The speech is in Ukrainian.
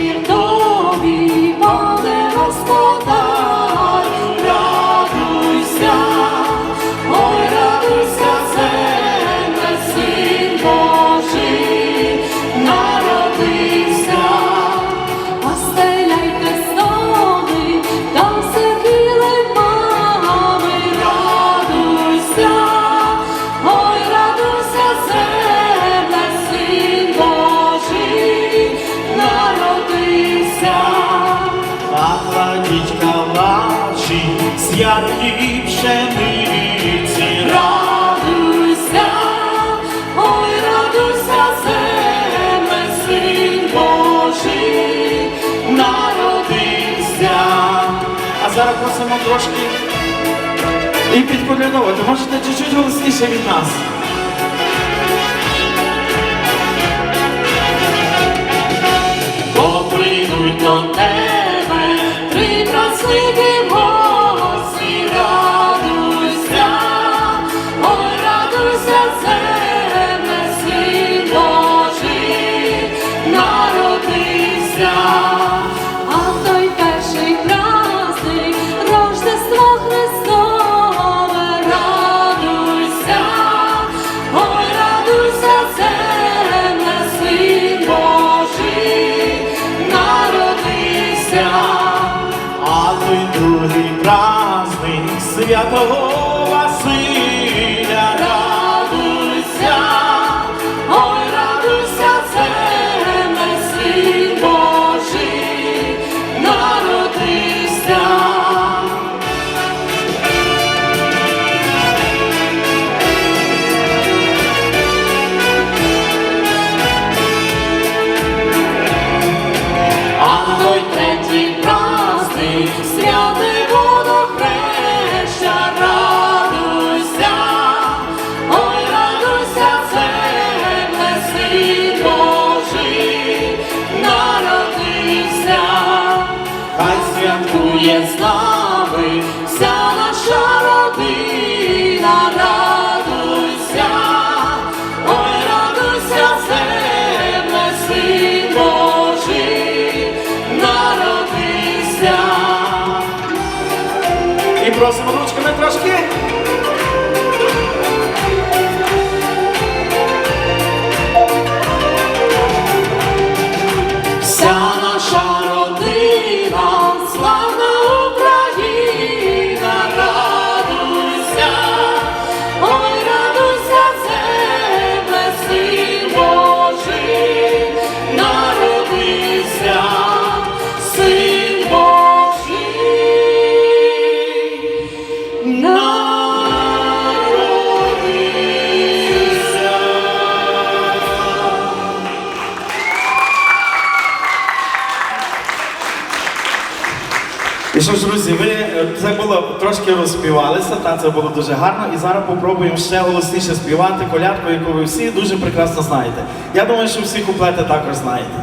вечір. Тобі, з яркої пшениці, Радуйся, ой, радуйся, земле, син Божий, народився. А зараз просимо трошки і підколядовувати. Можете чуть-чуть голосніше від нас. А той другий праздник святого святкує з нами вся наша родина, радуйся, ой, радуйся, земле, син Божий, народився. І просимо ручками трошки. Що ж, друзі, ви е, це було трошки розспівалися, та це було дуже гарно. І зараз попробуємо ще голосніше співати колядку, яку ви всі дуже прекрасно знаєте. Я думаю, що всі куплети також знаєте.